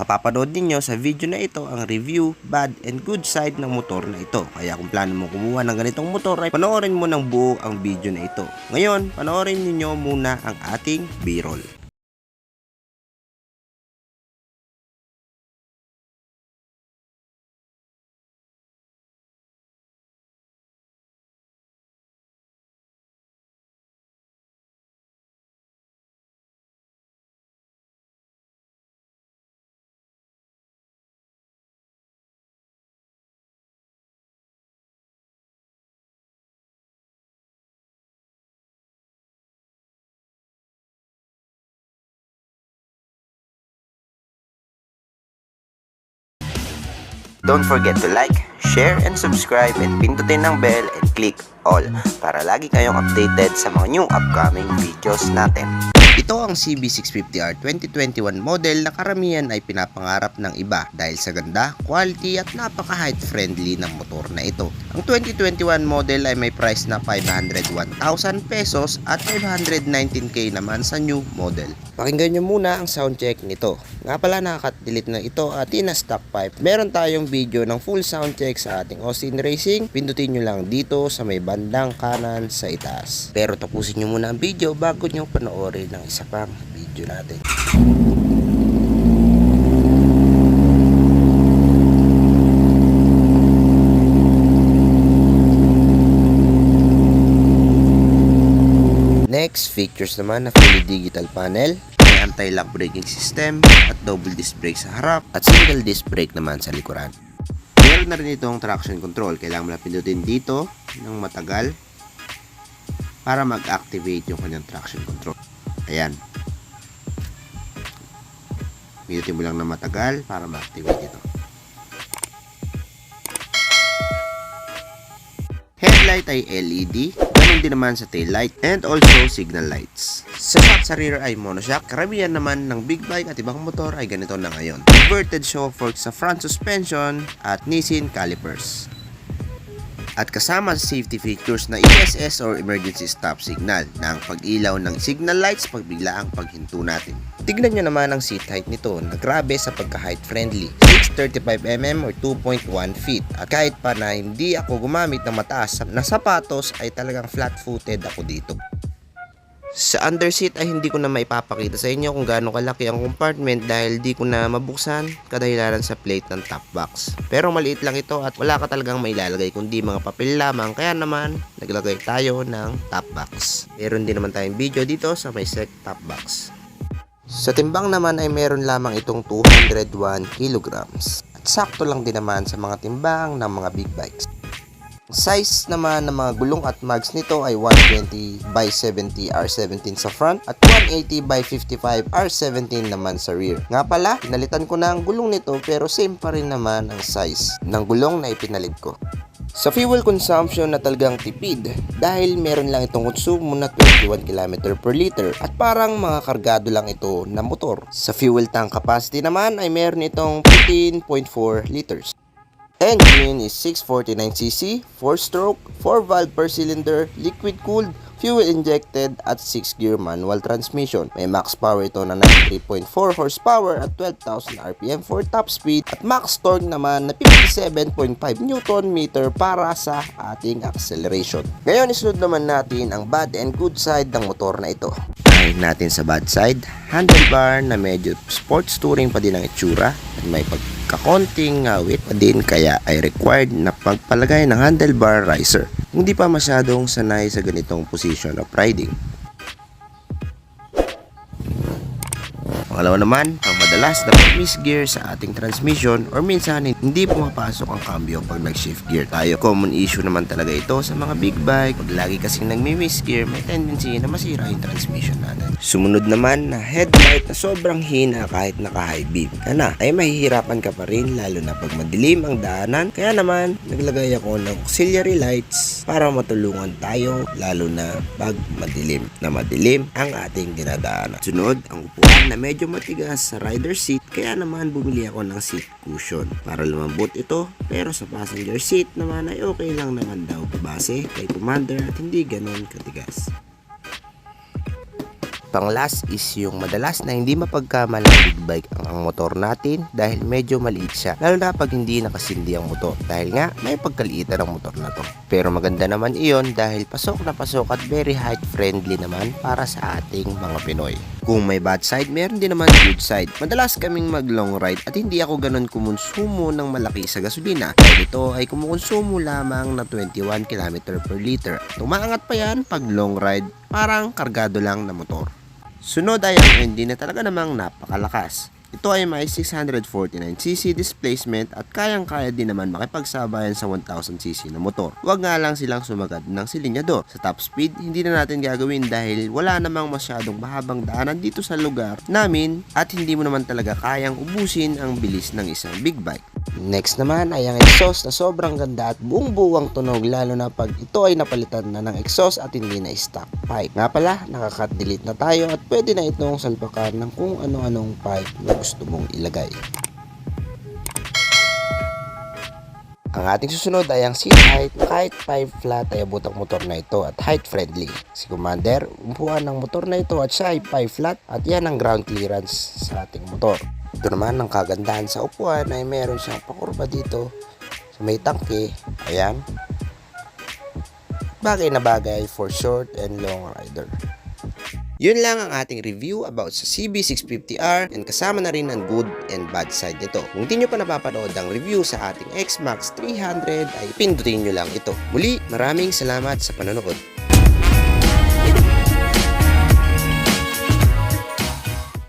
Mapapanood ninyo sa video na ito ang review, bad and good side ng motor na ito. Kaya kung plano mo kumuha ng ganitong motor ay panoorin mo ng buo ang video na ito. Ngayon, panoorin ninyo muna ang ating B-roll. Don't forget to like, share, and subscribe and pindutin ng bell and click all para lagi kayong updated sa mga new upcoming videos natin. Ito ang CB650R 2021 model na karamihan ay pinapangarap ng iba dahil sa ganda, quality at napaka-height friendly ng motor na ito. Ang 2021 model ay may price na 501,000 pesos at 519k naman sa new model. Pakinggan nyo muna ang sound check nito. Nga pala nakaka-delete na ito at ina stock pipe. Meron tayong video ng full sound check sa ating Austin Racing. Pindutin nyo lang dito sa may bandang kanan sa itaas. Pero tapusin nyo muna ang video bago nyo panoorin ng isa pang video natin. Next, features naman na fully digital panel, anti-lock braking system at double disc brake sa harap at single disc brake naman sa likuran. Meron na rin itong traction control. Kailangan mo lang pindutin dito ng matagal para mag-activate yung kanyang traction control. Ayan. Pindutin mo lang ng matagal para ma-activate ito. Headlight ay LED, ganun din naman sa taillight, and also signal lights. Sa shock sa rear ay monoshock, karamihan naman ng big bike at ibang motor ay ganito na ngayon. Inverted shock forks sa front suspension at Nissin calipers. At kasama sa safety features na ESS or emergency stop signal na ang pag-ilaw ng signal lights pag bigla ang paghinto natin. Tignan nyo naman ang seat height nito na grabe sa pagka-height friendly. 635mm or 2.1 feet. At kahit pa na hindi ako gumamit ng mataas na sapatos ay talagang flat-footed ako dito. Sa underseat ay hindi ko na maipapakita sa inyo kung gaano kalaki ang compartment dahil di ko na mabuksan kadahilanan sa plate ng top box. Pero maliit lang ito at wala ka talagang mailalagay kundi mga papel lamang kaya naman naglagay tayo ng top box. Meron din naman tayong video dito sa may sec top box. Sa timbang naman ay meron lamang itong 201 kilograms. At sakto lang din naman sa mga timbang ng mga big bikes. Size naman ng mga gulong at mags nito ay 120 by 70 R17 sa front at 180 by 55 R17 naman sa rear. Nga pala, pinalitan ko na ang gulong nito pero same pa rin naman ang size ng gulong na ipinalit ko. Sa fuel consumption na talagang tipid dahil meron lang itong konsumo na 21 km per liter at parang mga kargado lang ito na motor. Sa fuel tank capacity naman ay meron itong 15.4 liters. Engine is 649cc, 4-stroke, 4-valve per cylinder, liquid-cooled, fuel-injected at 6-gear manual transmission. May max power ito na 93.4 horsepower at 12,000 RPM for top speed at max torque naman na 57.5 Newton meter para sa ating acceleration. Ngayon isunod naman natin ang bad and good side ng motor na ito. Dahil natin sa bad side, handlebar na medyo sports touring pa din ang itsura at may pagkakonting ngawit pa din kaya ay required na pagpalagay ng handlebar riser. Hindi pa masyadong sanay sa ganitong position of riding. Pangalawa naman, ang madalas na pag-miss gear sa ating transmission or minsan hindi pumapasok ang cambio pag nag-shift gear tayo. Common issue naman talaga ito sa mga big bike. Pag lagi kasing nagmi-miss gear, may tendency na masira yung transmission natin. Sumunod naman na headlight na sobrang hina kahit naka-high beam ka na, ay mahihirapan ka pa rin lalo na pag madilim ang daanan. Kaya naman, naglagay ako ng auxiliary lights para matulungan tayo lalo na pag madilim na madilim ang ating dinadaanan. Sunod, ang upuan na medyo matigas sa rider seat kaya naman bumili ako ng seat cushion para lumambot ito pero sa passenger seat naman ay okay lang naman daw base kay commander at hindi ganon katigas. Pang last is yung madalas na hindi mapagkamalang big bike ang, ang motor natin dahil medyo maliit siya. Lalo na pag hindi nakasindi ang motor dahil nga may pagkaliitan ng motor na to. Pero maganda naman iyon dahil pasok na pasok at very height friendly naman para sa ating mga Pinoy. Kung may bad side, meron din naman good side. Madalas kaming mag long ride at hindi ako ganun kumonsumo ng malaki sa gasolina. Ito ay kumukonsumo lamang na 21 km per liter. Tumaangat pa yan pag long ride, parang kargado lang na motor. Sunod ay ang engine na talaga namang napakalakas. Ito ay may 649cc displacement at kayang-kaya din naman makipagsabayan sa 1000cc na motor. Huwag nga lang silang sumagad ng silinyador. Sa top speed, hindi na natin gagawin dahil wala namang masyadong mahabang daanan dito sa lugar namin at hindi mo naman talaga kayang ubusin ang bilis ng isang big bike. Next naman ay ang exhaust na sobrang ganda at buong buwang tunog lalo na pag ito ay napalitan na ng exhaust at hindi na stock pipe. Nga pala, nakaka delete na tayo at pwede na itong salpakan ng kung ano-anong pipe na gusto mong ilagay. Ang ating susunod ay ang seat height. Kahit 5 flat ay abot ang motor na ito at height friendly. Si Commander, umupuan ng motor na ito at siya ay 5 flat at yan ang ground clearance sa ating motor. Ito naman ang kagandahan sa upuan ay meron siyang pakurba dito sa may tangke. Ayan. Bagay na bagay for short and long rider. Yun lang ang ating review about sa CB650R and kasama na rin ang good and bad side nito. Kung di nyo pa napapanood ang review sa ating X-Max 300 ay pindutin nyo lang ito. Muli, maraming salamat sa panonood.